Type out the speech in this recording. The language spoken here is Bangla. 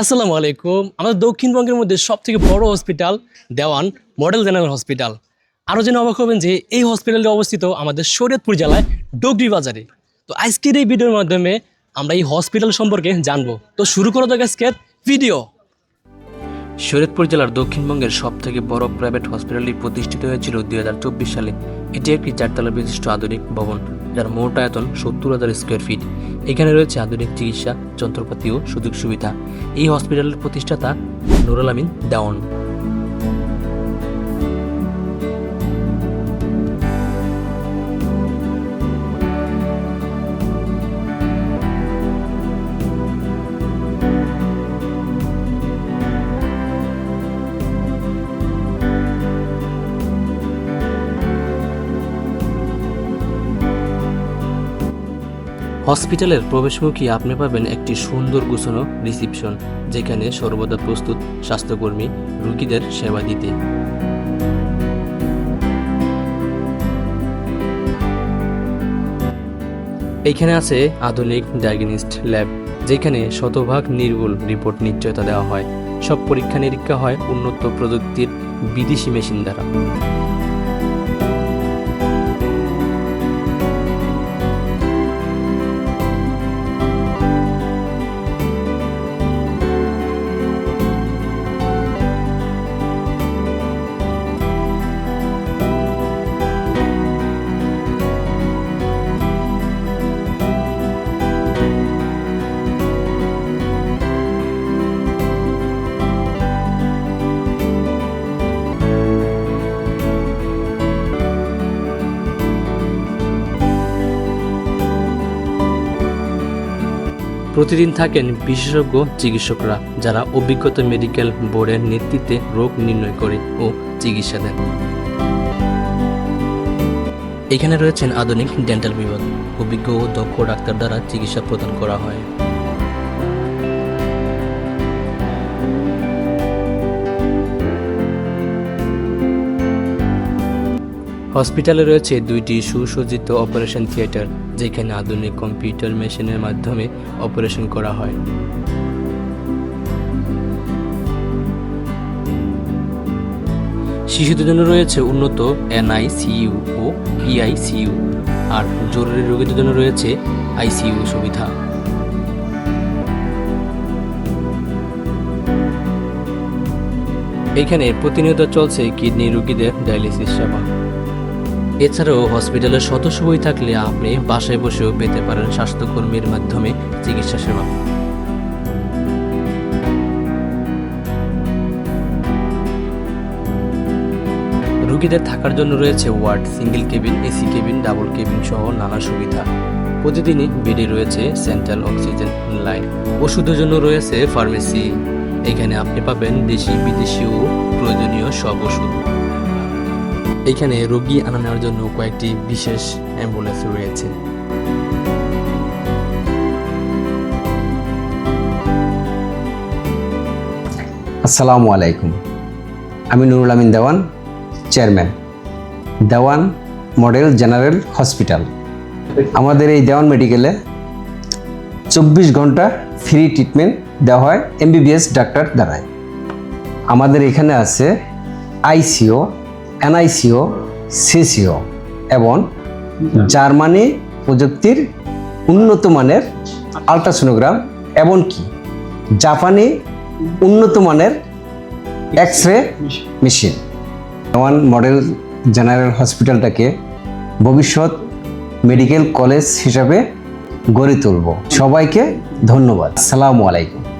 আসসালামু আলাইকুম। আমাদের দক্ষিণবঙ্গের মধ্যে সব থেকে বড় hospital Dewan model general hospital আরও যেন অবাক হবেন যে এই হসপিটালটি অবস্থিত আমাদের শরীয়তপুর জেলায় ডগরি বাজারে। তো আজকের এই ভিডিওর মাধ্যমে আমরা এই হসপিটাল সম্পর্কে জানব। তো শুরু করা যাক আজকের ভিডিও শরীয়তপুর জেলার দক্ষিণবঙ্গের সবথেকে বড় প্রাইভেট হসপিটালটি প্রতিষ্ঠিত হয়েছিল দুই হাজার চব্বিশ সালে। এটি একটি চারতলা বিশিষ্ট আধুনিক ভবন, যার মোট আয়তন সত্তর হাজার স্কোয়ার ফিট এখানে রয়েছে আধুনিক চিকিৎসা, যন্ত্রপাতি ও সুযোগ সুবিধা। এই হসপিটালের প্রতিষ্ঠাতা নুরুল আমিন দেওয়ান। হসপিটালের প্রবেশমুখী আপনি পাবেন একটি সুন্দর গুছানো রিসিপশন, যেখানে সর্বদা প্রস্তুত স্বাস্থ্যকর্মী রুগীদের সেবা দিতে। এইখানে আছে আধুনিক ডায়াগনিস্ট ল্যাব, যেখানে শতভাগ নির্ভুল রিপোর্ট নিশ্চয়তা দেওয়া হয়। সব পরীক্ষা নিরীক্ষা হয় উন্নত প্রযুক্তির বিদেশি মেশিন দ্বারা। প্রতিদিন থাকেন বিশেষজ্ঞ চিকিৎসকরা যারা অভিজ্ঞতা মেডিকেল বোর্ডের নেতৃত্বে রোগ নির্ণয় করে ও চিকিৎসা দেন। এখানে রয়েছেন আধুনিক ডেন্টাল বিভাগ। অভিজ্ঞ ও দক্ষ ডাক্তার দ্বারা চিকিৎসা প্রদান করা হয়। হসপিটালে রয়েছে দুইটি সুসজ্জিত অপারেশন থিয়েটার, যেখানে আধুনিক কম্পিউটার মেশিনের মাধ্যমে অপারেশন করা হয়। শিশুদের জন্য রয়েছে উন্নত এনআইসিইউ ও পিআইসিইউ, আর জরুরি রোগীদের জন্য রয়েছে আইসিইউ সুবিধা। এখানে প্রতিনিয়ত চলছে কিডনি রোগীদের ডায়ালিসিস সেবা। এছাড়াও হসপিটালে সদস্য বই থাকলে আপনি বাসায় বসেও পেতে পারেন স্বাস্থ্যকর্মীর মাধ্যমে চিকিৎসা সেবা। রুগীদের থাকার জন্য রয়েছে ward, single cabin, AC cabin, double cabin সহ নানা সুবিধা। প্রতিদিনই বেডে রয়েছে সেন্ট্রাল অক্সিজেন লাইন। ওষুধের জন্য রয়েছে ফার্মেসি। এখানে আপনি পাবেন দেশি বিদেশি ও প্রয়োজনীয় সব ওষুধ। এখানে রোগী আনা নেওয়ার জন্য কয়েকটি বিশেষ অ্যাম্বুলেন্স রয়েছে। আসসালামু আলাইকুম। আমি Nurul Amin Dewan, chairman. Dewan model general hospital. আমাদের এই দেওয়ান মেডিকেলে চব্বিশ ঘণ্টা ফ্রি ট্রিটমেন্ট দেওয়া হয় এমবিবিএস ডাক্তার দ্বারায় আমাদের এখানে আছে আইসিও এনআইসিও সিসিও এবং জার্মানি প্রযুক্তির উন্নত মানের আলট্রাসোনোগ্রাম এমনকি জাপানি উন্নত মানের X ray machine. Dewan model general হসপিটালটাকে ভবিষ্যৎ মেডিকেল কলেজ হিসাবে গড়ে তুলব। সবাইকে ধন্যবাদ। আসসালামু আলাইকুম।